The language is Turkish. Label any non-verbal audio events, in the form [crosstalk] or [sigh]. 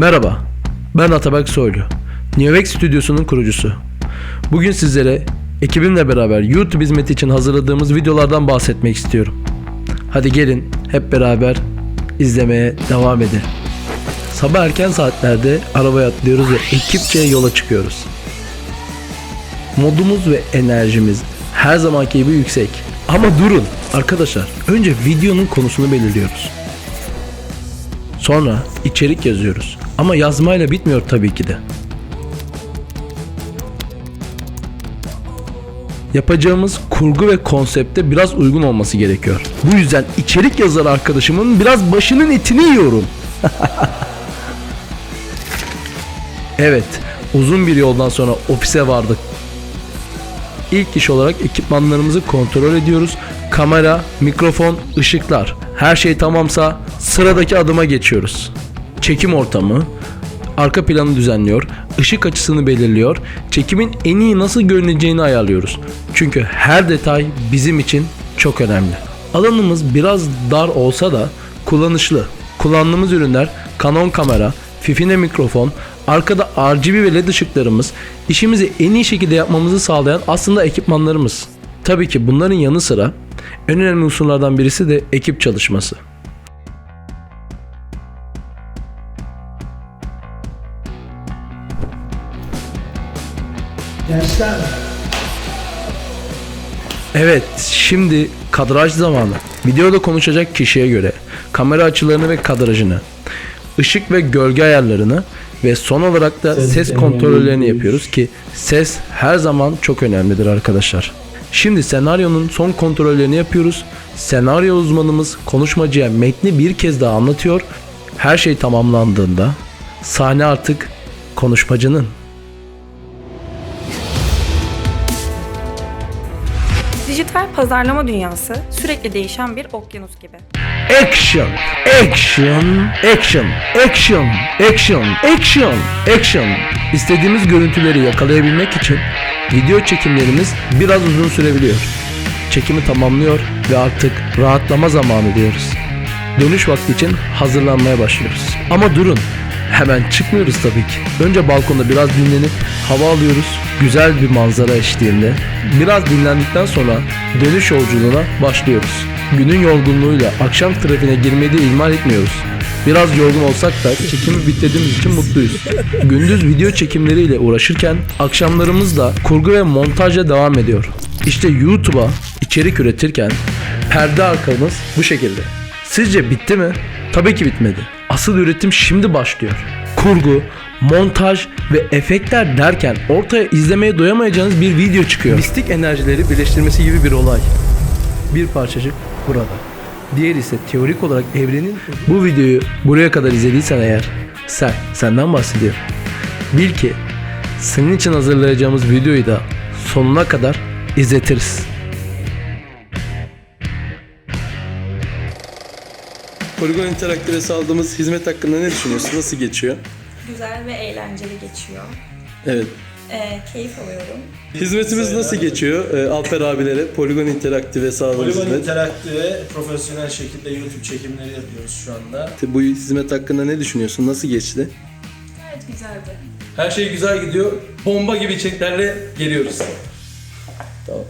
Merhaba, ben Atabak Soylu. Neovex Stüdyosu'nun kurucusu. Bugün sizlere ekibimle beraber YouTube hizmeti için hazırladığımız videolardan bahsetmek istiyorum. Hadi gelin hep beraber izlemeye devam edelim. Sabah erken saatlerde arabaya atlıyoruz ve ekipçe yola çıkıyoruz. Modumuz ve enerjimiz her zamanki gibi yüksek. Ama durun arkadaşlar. Önce videonun konusunu belirliyoruz. Sonra içerik yazıyoruz. Ama yazmayla bitmiyor tabii ki de. Yapacağımız kurgu ve konsepte biraz uygun olması gerekiyor. Bu yüzden içerik yazar arkadaşımın biraz başının etini yiyorum. [laughs] evet, uzun bir yoldan sonra ofise vardık. İlk iş olarak ekipmanlarımızı kontrol ediyoruz. Kamera, mikrofon, ışıklar. Her şey tamamsa sıradaki adıma geçiyoruz. Çekim ortamı, arka planı düzenliyor, ışık açısını belirliyor, çekimin en iyi nasıl görüneceğini ayarlıyoruz. Çünkü her detay bizim için çok önemli. Alanımız biraz dar olsa da kullanışlı. Kullandığımız ürünler Canon kamera, Fifine mikrofon, arkada RGB ve LED ışıklarımız işimizi en iyi şekilde yapmamızı sağlayan aslında ekipmanlarımız. Tabii ki bunların yanı sıra en önemli unsurlardan birisi de ekip çalışması. Gençler Evet, şimdi kadraj zamanı. Videoda konuşacak kişiye göre kamera açılarını ve kadrajını, ışık ve gölge ayarlarını ve son olarak da Ses ses kontrollerini yapıyoruz ki ses her zaman çok önemlidir arkadaşlar. Şimdi senaryonun son kontrollerini yapıyoruz. Senaryo uzmanımız konuşmacıya metni bir kez daha anlatıyor. Her şey tamamlandığında sahne artık konuşmacının. Dijital pazarlama dünyası sürekli değişen bir okyanus gibi. Action, action, action, action, action, action, action. İstediğimiz görüntüleri yakalayabilmek için video çekimlerimiz biraz uzun sürebiliyor. Çekimi tamamlıyor ve artık rahatlama zamanı diyoruz. Dönüş vakti için hazırlanmaya başlıyoruz. Ama durun, hemen çıkmıyoruz tabii ki. Önce balkonda biraz dinlenip hava alıyoruz. Güzel bir manzara eşliğinde. Biraz dinlendikten sonra dönüş yolculuğuna başlıyoruz. Günün yorgunluğuyla akşam trafiğine girmeyi de ihmal etmiyoruz. Biraz yorgun olsak da çekimi bitirdiğimiz için mutluyuz. Gündüz video çekimleriyle uğraşırken akşamlarımız da kurgu ve montajla devam ediyor. İşte YouTube'a içerik üretirken perde arkamız bu şekilde. Sizce bitti mi? Tabii ki bitmedi. Asıl üretim şimdi başlıyor. Kurgu, montaj ve efektler derken ortaya izlemeye doyamayacağınız bir video çıkıyor. Mistik enerjileri birleştirmesi gibi bir olay. Bir parçacık burada. Diğer ise teorik olarak evrenin bu videoyu buraya kadar izlediysen eğer sen, senden bahsediyorum. Bil ki senin için hazırlayacağımız videoyu da sonuna kadar izletiriz. Poligon Interaktif'e sağladığımız hizmet hakkında ne düşünüyorsun? Nasıl geçiyor? Güzel ve eğlenceli geçiyor. Evet. Ee, keyif alıyorum. Hizmetimiz nasıl geçiyor? Ee, Alper abilere Poligon Interaktif'e sağladığımız Poligon hizmet. Interaktif'e profesyonel şekilde YouTube çekimleri yapıyoruz şu anda. Bu hizmet hakkında ne düşünüyorsun? Nasıl geçti? Evet güzeldi. Her şey güzel gidiyor. Bomba gibi içeriklerle geliyoruz. Tamam.